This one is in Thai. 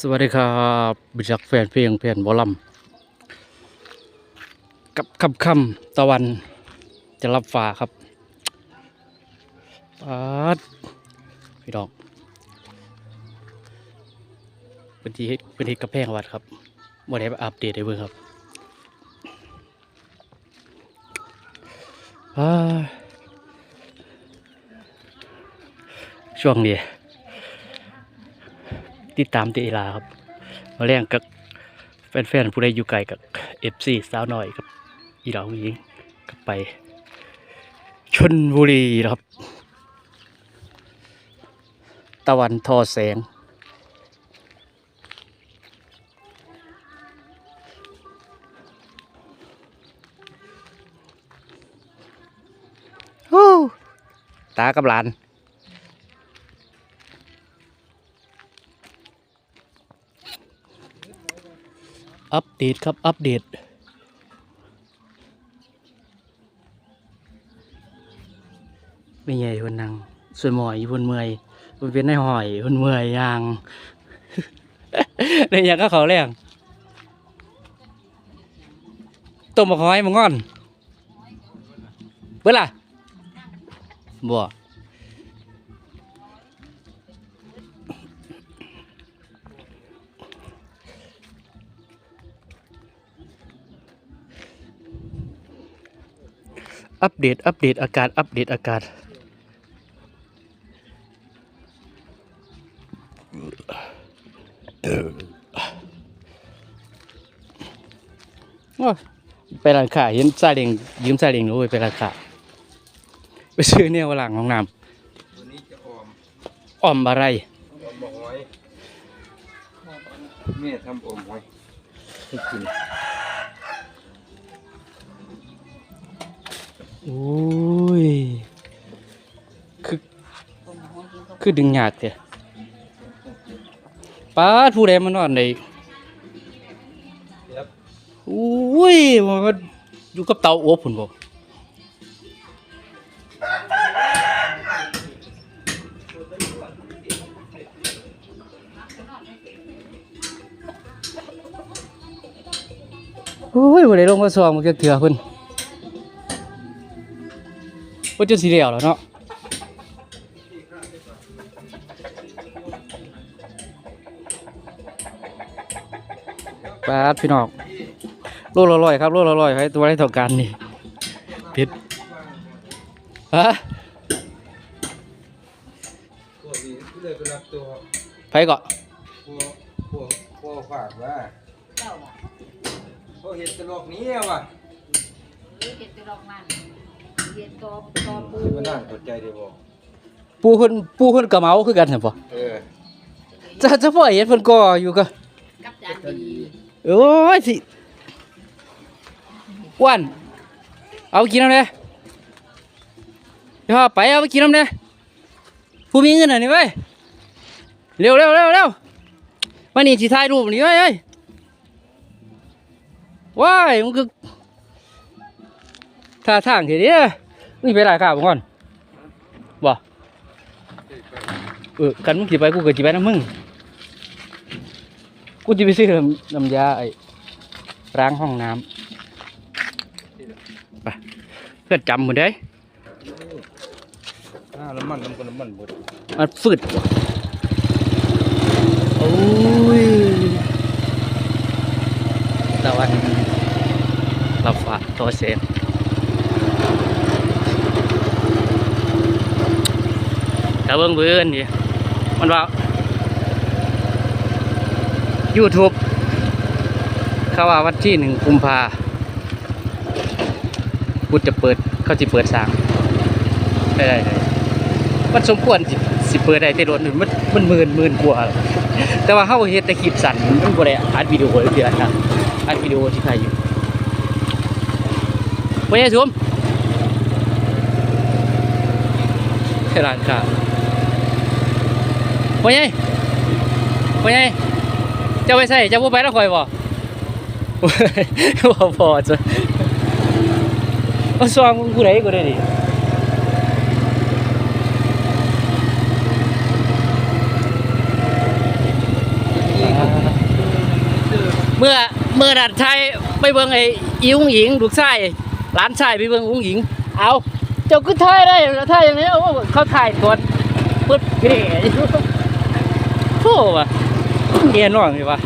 สวัสดีครับบิจักแฟนเพลงแฟนบอลลัมกับคำคำตะวันจะรับฟ้าครับปาดพี่ดอกเป็นที่เป็นที่กระแพงวัดครับวันนี้อัปเดตให้เบิ่งครับช่วงนี้ ติดตามเตลาครับ มาแรงกับแฟนๆผู้ใดอยู่ไกลกับเอฟซีสาวหน่อยกับอีดาวยิงกับไป ชนบุรีครับ ตะวันทอแสงหูตากับหลาน อัปเดตครับ อัปเดต ไม่ใหญ่คนนังสวนหมอยคนเมื่อยคนเป็นในหอยคนเมื่อยยางในยางก็เขาแรงต้มมะขอยมะงอนเบื่อละบ่ อัปเดต อัปเดต อากาศ อัปเดต อากาศโอ้ยไปร้านค้าเห็นซาเล้งยืมซาเล้งโอ้ยไปร้านค้าไปซื้อเนี่ยว่าหลังห้องน้วันนี้จะออมำอ้อมอะไรออมบะหอยแม่ทำออมหอยให้กิน โอ้ย คือ คือดึงหยาดเถอะป้าดผู้ใดมานอนในครับอุ้ยมันอยู่กับเตาอบผุนบ่โอ้ยบ่ได้ลงมาซองมันก็เถื่อเพิ่น ว่าจะสิแล้วแล้วเนาะปาดพี่น้องโลละร้อยครับโลละร้อยให้ตัวได้เท่ากันนี่ผิดฮะตัวนี้เลยไปรับตัวไปก่อนพวกพวกพวกฝากว่าเจ้าอะเขาเห็นตลกนี้ว่ะหรือเห็ดจะลอกมัน เห็ดตอตอปูมานั่งกดใจได้บ่ปูเพิ่นปูเพิ่นกระเมาคือกันใช่ปะเออจะจะพ่อเห็นเพิ่นก่ออยู่ก็กับจานดีโอ้ยสิอ้วันเอาไปกินน้ำเนี่ยเดี๋ยวพาไปเอาไปกินน้ำเนี่ยผู้มีเงินอะนี่เว้ยเร็วเร็วเร็วเร็วมานี่สิถ่ายรูปนี่เว้ยเอ้ยว้ายมันคือ ท่าทางเห็นดินี่ไปหลายข้าวบ่ก่อนบ่เออกันมึงสิไปกูก็สิไปนํมึงกูสิไปซื้อน้ำยาไอ้ล้างห้องน้ำไปเพื่อนจำหมดเด้ยอ่าน้ำมันน้ำมันน้ำมันหมดมันฟืดว่ะโอ้ยตะวันรับฟ้าตัวเสียงแต่ เบิ่งเบิ่งนี่มันว่า YouTube เขาว่าวันที่หนึ่งกุมภาพุทธจะเปิดเขาจะเปิดสางได้ได้ไดมันสมควรสิสิเปิดได้แต่รถนี่มันมันหมื่นหมื่นกว่าแต่ว่าเฮาเฮ็ดแต่คลิปสั้นมันบ่ได้อัดวิดีโอเดือนนะอัดวิดีโอที่ใครอยู่บ่ได้ซุมแค่ร้านค้ พ่อใหญ่พ่อใหญ่จะไปใส่จะพูดไปแล้วคอยบ่บ่พอจะเอาซางกูไหนกูได้ดิเมื่อเมื่อดัดชายไปเบิ้งไอ้อิ้งหญิงดูกชายหลานชายไปเบิ้งอุ้งหญิง เอาเจ้าก็ถ่ายได้ถ่ายอย่างนี้เขาถ่ายกดอนปึ๊บเก๋ โธ่วะเอียนว่อนี่วะ